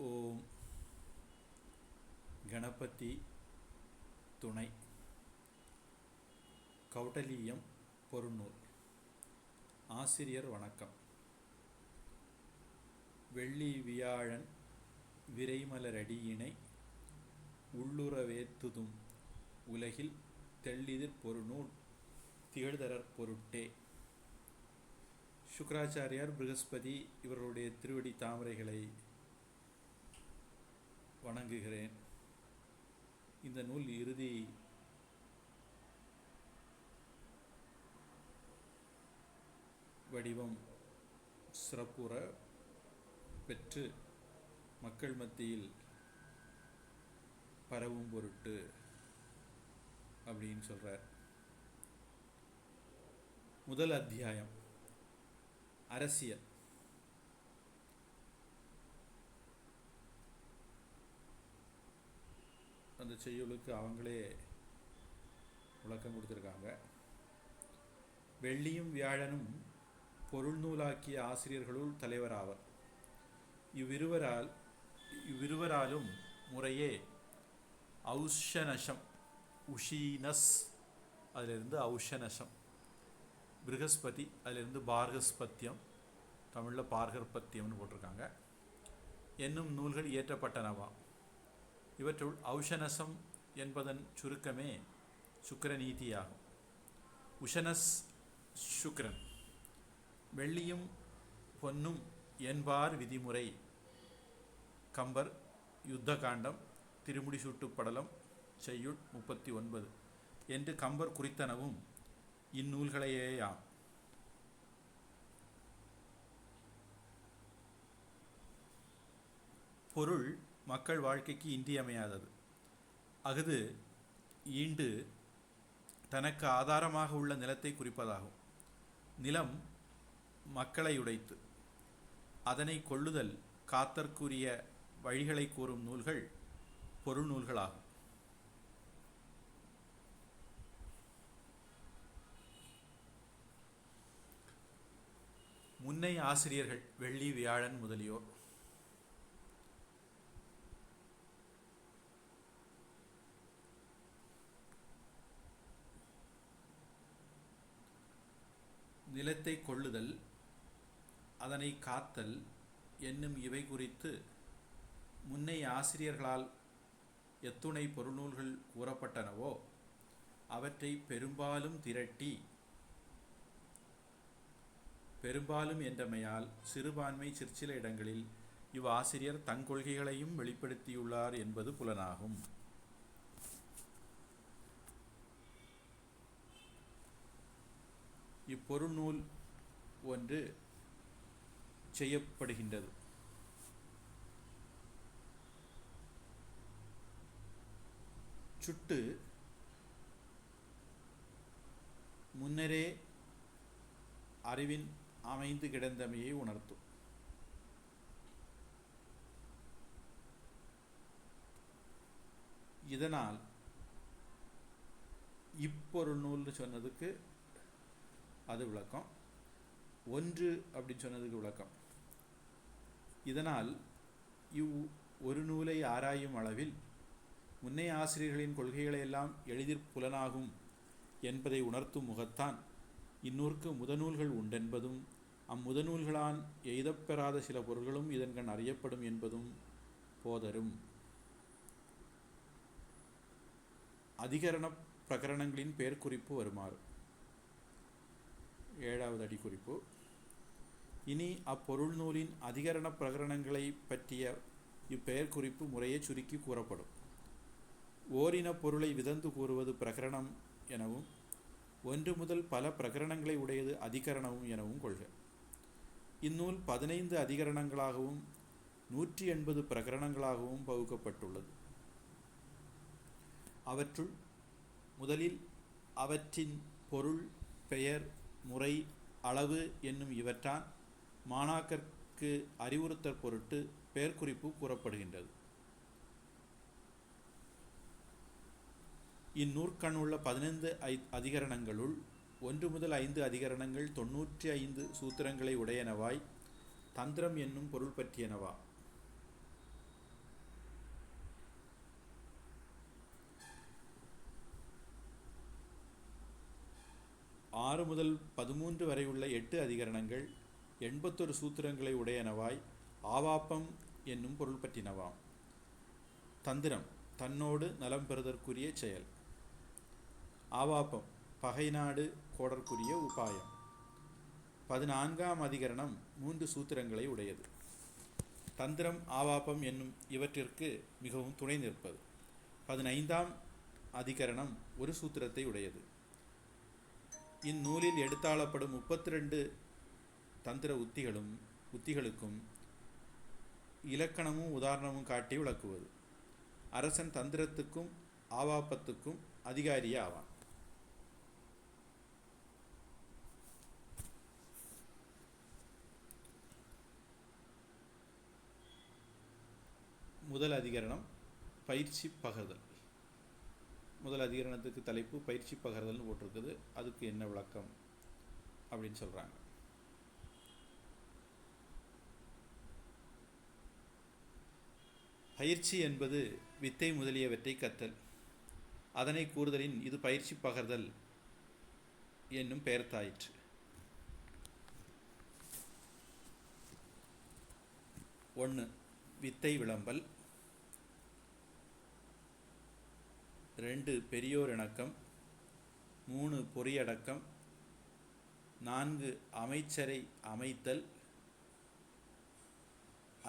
ஓம் கணபதி துணை. கௌடலியம் பொருநூல். ஆசிரியர் வணக்கம். வெள்ளி வியாழன் விரைமலரடியினை உள்ளுறவேத்துதும் உலகில் தெள்ளிதிர் பொருநூல் திகழ்தரற் பொருட்டே. சுக்கராச்சாரியார் பிருகஸ்பதி இவர்களுடைய திருவடி தாமரைகளை வணங்குகிறேன். இந்த நூல் இறுதி. வடிவம் சிறப்புற பெற்று மக்கள் மத்தியில் பரவும் பொருட்டு அப்படின்னு சொல்கிறார் முதல் அத்தியாயம். அரசியல். அந்த செய்யுளுக்கு அவங்களே விளக்கம் கொடுத்துருக்காங்க. வெள்ளியும் வியாழனும் பொருள் நூலாக்கிய ஆசிரியர்களுள் தலைவராவர். இவ்விருவரால் இவ்விருவராலும் முறையே ஔஷனஷம் உஷீனஸ் அதிலிருந்து ஔஷனஷம் ப்ரகஸ்பதி அதிலிருந்து பார்கஸ்பத்தியம் தமிழில் பார்கற்பத்தியம்னு போட்டிருக்காங்க. என்னும் நூல்கள் இயற்றப்பட்டனவாம். இவற்றுள் ஔஷனசம் என்பதன் சுருக்கமே சுக்கரநீதியாகும். உஷனஸ் சுக்ரன். வெள்ளியும் பொன்னும் என்பார் விதிமுறை. கம்பர் யுத்த காண்டம் திருமுடி சூட்டுப்படலம் செய்யுள் முப்பத்தி ஒன்பது என்று கம்பர் குறித்தனவும் இந்நூல்களையேயாம். பொருள் மக்கள் வாழ்க்கைக்கு இன்றியமையாதது. அஃது ஈண்டு தனக்கு ஆதாரமாக உள்ள நிலத்தை குறிப்பதாகும். நிலம் மக்களை உடைத்து அதனை கொள்ளுதல் காத்தற்குரிய வழிகளை கூறும் நூல்கள் பொருள் நூல்களாகும். முன்னை ஆசிரியர்கள் வெள்ளி வியாழன் முதலியோர் நிலத்தை கொள்ளுதல் அதனை காத்தல் என்னும் இவை குறித்து முன்னை ஆசிரியர்களால் எத்துணை பொருநூல்கள் கூறப்பட்டனவோ அவற்றை பெரும்பாலும் திரட்டி பெரும்பாலும் என்றமையால் சிறுபான்மை சிற்சில இடங்களில் இவ்வாசிரியர் தங்கொள்கைகளையும் வெளிப்படுத்தியுள்ளார் என்பது புலனாகும். இப்பொருநூல் ஒன்று செய்யப்படுகின்றது. சுட்டு முன்னரே அறிவின் அமைந்து கிடந்தமையை உணர்த்தும். இதனால் இப்பொருள் நூல்னு சொன்னதுக்கு அது விளக்கம். ஒன்று அப்படின்னு சொன்னதுக்கு விளக்கம். இதனால் இவ் ஒரு நூலை ஆராயும் அளவில் முன்னைய ஆசிரியர்களின் கொள்கைகளை எல்லாம் எளிதிற் புலனாகும் என்பதை உணர்த்தும் முகத்தான் இந்நூற்கு முதநூல்கள் உண்டென்பதும் அம்முதநூல்களான் எய்தப்பெறாத சில பொருள்களும் இதன்கண் அறியப்படும் என்பதும் போதரும். அதிகரண பிரகரணங்களின் பெயர் குறிப்பு வருமாறு. ஏழாவது அடிக்குறிப்பு. இனி அப்பொருள் நூலின் அதிகரண பிரகரணங்களை பற்றிய இப்பெயர் குறிப்பு முறையே சுருக்கி கூறப்படும். ஓரின பொருளை விதந்து கூறுவது பிரகரணம் எனவும் ஒன்று முதல் பல பிரகரணங்களை உடையது அதிகரணமும் எனவும் கொள்க. இந்நூல் பதினைந்து அதிகரணங்களாகவும் நூற்றி எண்பது பிரகரணங்களாகவும் பகுக்கப்பட்டுள்ளது. அவற்றுள் முதலில் அவற்றின் பொருள் பெயர் முறை அளவு என்னும் இவற்றான் மாணாக்கர்க்கு அறிவுறுத்தல் பொருட்டு பெயர் குறிப்பு கூறப்படுகின்றது. இந்நூற்கண் உள்ள பதினைந்து ஐ அதிகரணங்களுள் ஒன்று முதல் ஐந்து அதிகரணங்கள் தொன்னூற்றி ஐந்து சூத்திரங்களை உடையனவாய் தந்திரம் என்னும் பொருள் பற்றியனவா? ஆறு முதல் பதிமூன்று வரை உள்ள எட்டு அதிகரணங்கள் எண்பத்தொரு சூத்திரங்களை உடையனவாய் ஆவாப்பம் என்னும் பொருள் பற்றினவாம் தந்திரம் தன்னோடு நலம் பெறுதற்குரிய செயல். ஆவாப்பம் பகை நாடு கோடற்குரிய உபாயம். பதினான்காம் அதிகரணம் மூன்று சூத்திரங்களை உடையது. தந்திரம் ஆவாப்பம் என்னும் இவற்றிற்கு மிகவும் துணை நிற்பது. பதினைந்தாம் அதிகரணம் ஒரு சூத்திரத்தை உடையது. இந்நூலில் எடுத்தாளப்படும் முப்பத்தி ரெண்டு தந்திர உத்திகளும் உத்திகளுக்கும் இலக்கணமும் உதாரணமும் காட்டி விளக்குவது. அரசன் தந்திரத்துக்கும் ஆவாப்பத்துக்கும் அதிகாரியே ஆவான். முதல் அதிகரணம் பயிற்சி பகர்தல். முதல் அதிகரணத்துக்கு தலைப்பு பயிற்சி பகர்தல்னு போட்டிருக்குது. அதுக்கு என்ன விளக்கம் அப்படின்னு சொல்கிறாங்க பயிற்சி என்பது வித்தை முதலியவற்றை கத்தல். அதனை கூறுதலின் இது பயிற்சி பகர்தல் என்னும் பெயர்த்தாயிற்று. ஒன்று வித்தை விளம்பல். ரெண்டு பெரியோர் இணக்கம் மூணு பொறியடக்கம் நான்கு அமைச்சரை அமைத்தல்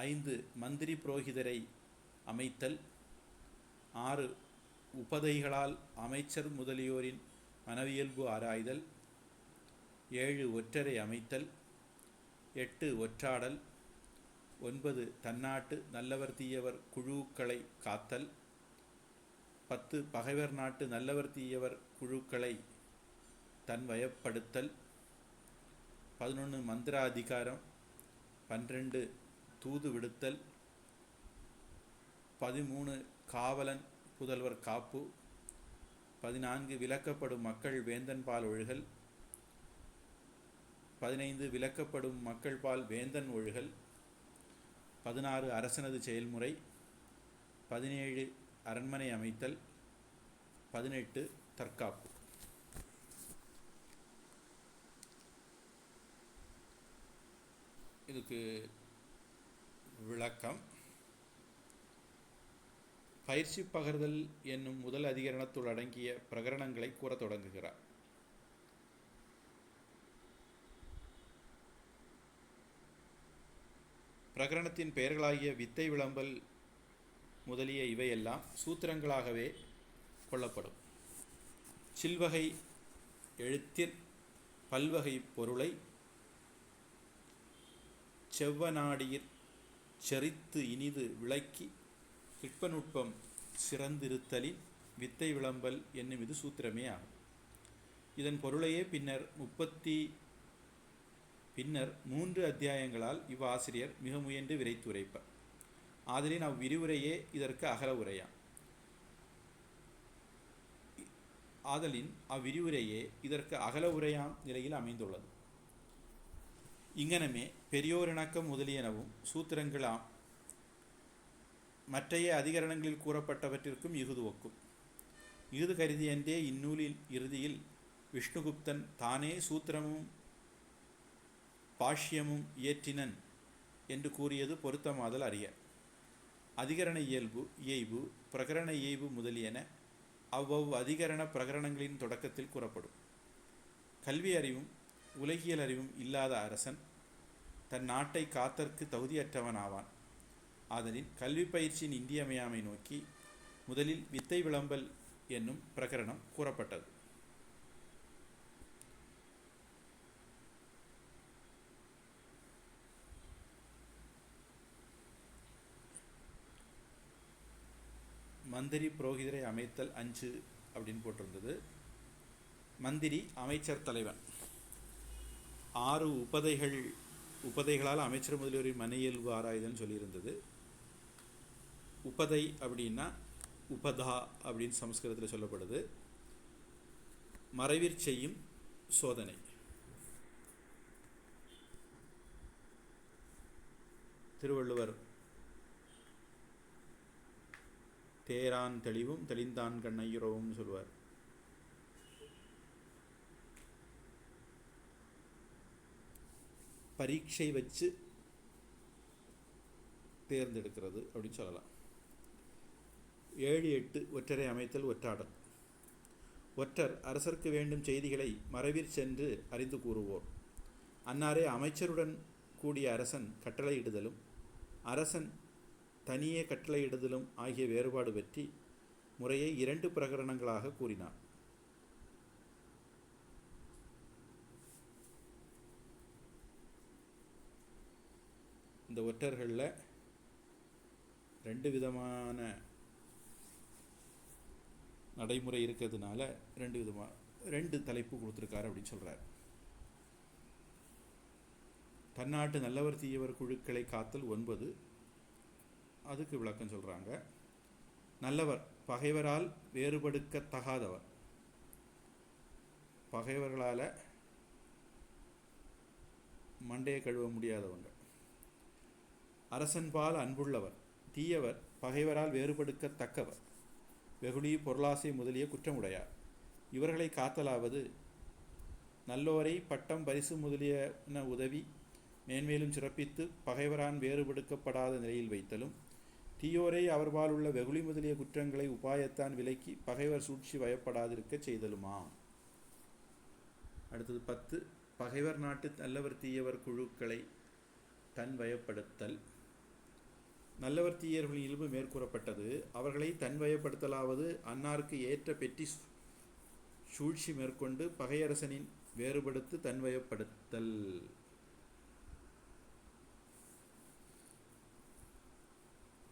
ஐந்து மந்திரி புரோகிதரை அமைத்தல் ஆறு உபதைகளால் அமைச்சர் முதலியோரின் மனவியல்பு ஆராய்தல் ஏழு ஒற்றரை அமைத்தல் எட்டு ஒற்றாடல் ஒன்பது தன்னாட்டு நல்லவர் தீயவர் குழுக்களை காத்தல் பத்து பகைவர் நாட்டு நல்லவர் தீயவர் குழுக்களை தன் வயப்படுத்தல் பதினொன்று மந்திராதிகாரம் பன்னிரெண்டு தூது விடுத்தல் பதிமூணு காவலன் புதல்வர் காப்பு பதினான்கு விலக்கப்படும் மக்கள் வேந்தன் பால் ஒழுகல் பதினைந்து விலக்கப்படும் மக்கள் பால் வேந்தன் ஒழுகல் பதினாறு அரசனது செயல்முறை பதினேழு அரண்மனை அமைத்தல் பதினெட்டு தற்காப்பு. இதுக்கு விளக்கம். பயிற்சி பகர்தல் என்னும் முதல் அதிகரணத்துள் அடங்கிய பிரகரணங்களை கூற தொடங்குகிறார். பிரகரணத்தின் பெயர்களாகிய வித்தை விளம்பல் முதலிய இவையெல்லாம் சூத்திரங்களாகவே கொள்ளப்படும். சில்வகை எழுத்திற் பல்வகை பொருளை செவ்வநாடியிற் செறித்து இனிது விளக்கி நுட்பநுட்பம் சிறந்திருத்தலின் வித்தை விளம்பல் என்னும் இது சூத்திரமே ஆகும். இதன் பொருளையே பின்னர் முப்பத்தி பின்னர் மூன்று அத்தியாயங்களால் இவ்வாசிரியர் மிக முயன்று விரைத்துரைப்பார். ஆதலின் அவ்விரிவுரையே இதற்கு அகல உரையாம் ஆதலின் அவ்விரிவுரையே இதற்கு அகல உரையாம் நிலையில் அமைந்துள்ளது. இங்கனமே பெரியோரிணக்கம் முதலியனவும் சூத்திரங்களாம் மற்றைய அதிகரணங்களில் கூறப்பட்டவற்றிற்கும் இகுது ஒக்கும். இகுது கருதியன்றே இந்நூலில் இறுதியில் விஷ்ணுகுப்தன் தானே சூத்திரமும் பாஷ்யமும் இயற்றினன் என்று கூறியது பொருத்தமாதல் அறிய. அதிகரண இயல்பு இயைபு பிரகரண இயைபு முதலியன அவ்வவ் அதிகரண பிரகரணங்களின் தொடக்கத்தில் கூறப்படும். கல்வி அறிவும் உலகியல் அறிவும் இல்லாத அரசன் தன் நாட்டை காத்தற்கு தகுதியற்றவனாவான் ஆதலின் கல்வி பயிற்சியின் இந்தியமையாமை நோக்கி முதலில் வித்தை விளம்பல் என்னும் பிரகரணம் கூறப்பட்டது. மந்திரி புரோகிதரை அமைத்தல் அஞ்சு அப்படின்னு போட்டிருந்தது. மந்திரி அமைச்சர் தலைவன். ஆறு உபதைகள் உபதைகளால் அமைச்சர் முதலியோரின் மன இயல்பு சொல்லியிருந்தது. உபதை அப்படின்னா உபதா அப்படின்னு சமஸ்கிருதத்தில் சொல்லப்படுது. மறைவிற் செய்யும் சோதனை. திருவள்ளுவர் தேரான் தெளிவும் தெளிந்தான் கண்ணையுறவும் சொல்வார். பரீட்சை வச்சு தேர்ந்தெடுக்கிறது அப்படின்னு சொல்லலாம். ஏழு எட்டு ஒற்றரை அமைத்தல் ஒற்றாடல். ஒற்றர் அரசர்க்கு வேண்டும் செய்திகளை மறைவிற் சென்று அறிந்து கூறுவோர். அன்னாரே அமைச்சருடன் கூடிய அரசன் கட்டளையிடுதலும் அரசன் தனியே கட்டளையிடுதலும் ஆகிய வேறுபாடு பற்றி முறையை இரண்டு பிரகரணங்களாக கூறினார். இந்த ஒற்றர்களில் ரெண்டு விதமான நடைமுறை இருக்கிறதுனால ரெண்டு விதமாக ரெண்டு தலைப்பு கொடுத்துருக்காரு அப்படின்னு சொல்கிறார் தன்னாட்டு நல்லவர் தீயவர் குழுக்களை காத்தல் ஒன்பது அதுக்கு விளக்கம் சொல்கிறாங்க நல்லவர் பகைவரால் வேறுபடுக்கத்தகாதவர். பகைவர்களால் மண்டையை கழுவ முடியாதவங்க. அரசன்பால் அன்புள்ளவர் தீயவர் பகைவரால் வேறுபடுக்கத்தக்கவர். வெகுளி பொருளாசை முதலிய குற்றமுடையார். இவர்களை காத்தலாவது நல்லோரை பட்டம் பரிசு முதலியன உதவி மேன்மேலும் சிறப்பித்து பகைவரான் வேறுபடுக்கப்படாத நிலையில் வைத்தலும் தீயோரை அவர்பால் உள்ள வெகுளி முதலிய குற்றங்களை உபாயத்தான் விலக்கி பகைவர் சூழ்ச்சி வயப்படாதிருக்க செய்தலுமாம். அடுத்தது பத்து பகைவர் நாட்டு நல்லவர் தீயவர் குழுக்களை தன் வயப்படுத்தல். நல்லவர் தீயர்களின் இயல்பு மேற்கூறப்பட்டது. அவர்களை தன் வயப்படுத்தலாவது அன்னாருக்கு ஏற்ற பெட்டி சூழ்ச்சி மேற்கொண்டு பகையரசனின் வேறுபடுத்து தன்வயப்படுத்தல்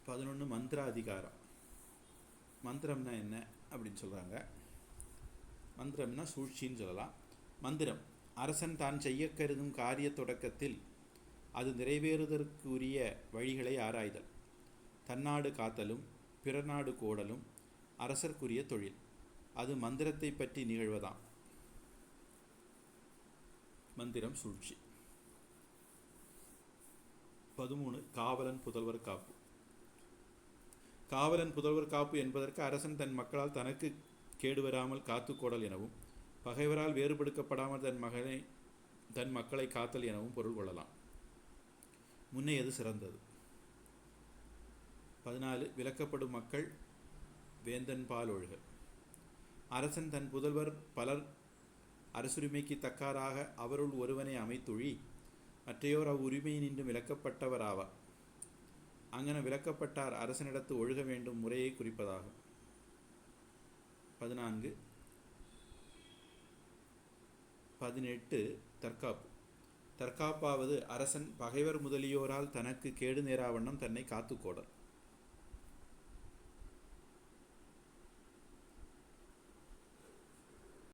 பதினொன்று மந்திர அதிகாரம் மந்திரம்னா என்ன அப்படின்னு சொல்கிறாங்க மந்திரம்னா சூழ்ச்சின்னு சொல்லலாம். மந்திரம் அரசன் தான் செய்ய கருதும் காரிய தொடக்கத்தில் அது நிறைவேறுதற்குரிய வழிகளை ஆராய்தல். தன்னாடு காத்தலும் பிறநாடு கோடலும் அரசர்க்குரிய தொழில். அது மந்திரத்தை பற்றி நிகழ்வதாம். மந்திரம் சூழ்ச்சி. பதிமூணு காவலன் புதல்வர் காப்பு. காவலன் புதல்வர் காப்பு என்பதற்கு அரசன் தன் மக்களால் தனக்கு கேடு வராமல் காத்துக்கோடல் எனவும் பகைவரால் வேறுபடுத்தப்படாமல் தன் மகனை தன் மக்களை காத்தல் எனவும் பொருள் கொள்ளலாம். முன்னே எது சிறந்தது? பதினாலு விலக்கப்படும் மக்கள் வேந்தன் பால் ஒழுக அரசன் தன் புதல்வர் பலர் அரசுரிமைக்கு தக்காராக அவருள் ஒருவனை அமைத்துழி மற்றையோர் அவ்வுரிமையினின்றும் விலக்கப்பட்டவராவார். அங்கன விலக்கப்பட்டார் அரசனிடத்து ஒழுக வேண்டும் முறையை குறிப்பதாகும். பதினான்கு. பதினெட்டு. தற்காப்பு. தற்காப்பாவது அரசன் பகைவர் முதலியோரால் தனக்கு கேடு நேராவண்ணம் தன்னை காத்துக்கோடல்